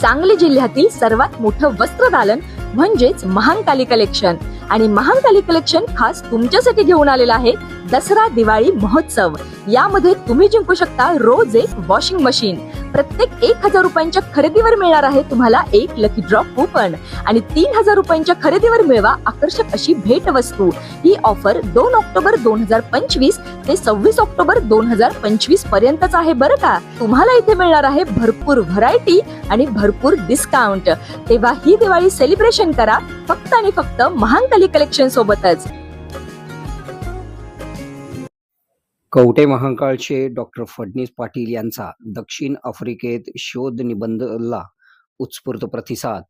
सांगली जिल्ह्यातील सर्वात मोठं वस्त्रदालन म्हणजेच महांकाली कलेक्शन आणि महानकाली कलेक्शन खास तुमच्यासाठी घेऊन आलेलं आहे दसरा दिवाळी महोत्सव. यामध्ये तुम्ही जिंकू शकता रोज एक वॉशिंग मशीन प्रत्येक एक हजार रुपयांच्या खरेदीवर मिळणार आहे तुम्हाला एक लकी ड्रॉप कुपन आणि तीन हजार रुपयांच्या खरेदीवर मिळवा आकर्षक अशी भेट वस्तू. ही ऑफर दोन ऑक्टोबर दोन हजार पंचवीस ते सव्वीस ऑक्टोबर दोन हजार पंचवीस पर्यंतच आहे बरं का? तुम्हाला इथे मिळणार आहे भरपूर व्हरायटी आणि भरपूर डिस्काउंट तेव्हा ही दिवाळी सेलिब्रेशन करा. फक्त आणि फक्त महांकाली कलेक्शन सोबतच. कवटे महांकाळचे डॉक्टर फडणीस पाटील यांचा दक्षिण आफ्रिकेत शोध निबंधला उत्स्फूर्त प्रतिसाद.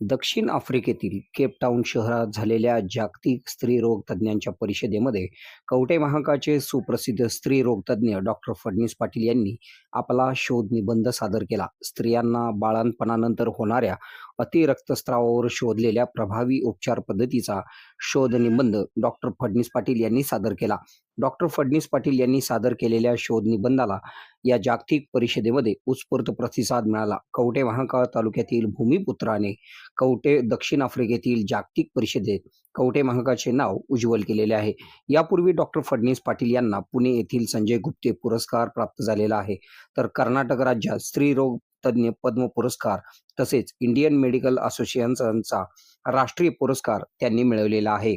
दक्षिण आफ्रिकेतील केपटाऊन शहरात झालेल्या जागतिक स्त्रीरोग तज्ज्ञांच्या परिषदेमध्ये कवटे महाकाचे सुप्रसिद्ध स्त्रीरोग तज्ज्ञ डॉक्टर फडणीस पाटील यांनी आपला शोध निबंध सादर केला. स्त्रियांना बाळांपणानंतर होणाऱ्या अतिरक्तस्रावावर शोधलेल्या प्रभावी उपचार पद्धतीचा शोध निबंध डॉक्टर फडणीस पाटील यांनी सादर केला. डॉक्टर फडणीस पाटील यांनी सादर केलेल्या शोध निबंधाला या जागतिक परिषदेमध्ये उत्स्फूर्त प्रतिसाद मिळाला. कवटे महाकाळ तालुक्यातील भूमिपुत्राने कवटे दक्षिण आफ्रिकेतील जागतिक परिषदेत कवटे महाकाळचे नाव उज्ज्वल केलेले आहे. यापूर्वी डॉक्टर फडणीस पाटील यांना पुणे येथील संजय गुप्ते पुरस्कार प्राप्त झालेला आहे. तर कर्नाटक राज्यात स्त्रीरोग तज्ज्ञ पद्म पुरस्कार तसेच इंडियन मेडिकल असोसिएशनचा राष्ट्रीय पुरस्कार त्यांनी मिळवलेला आहे.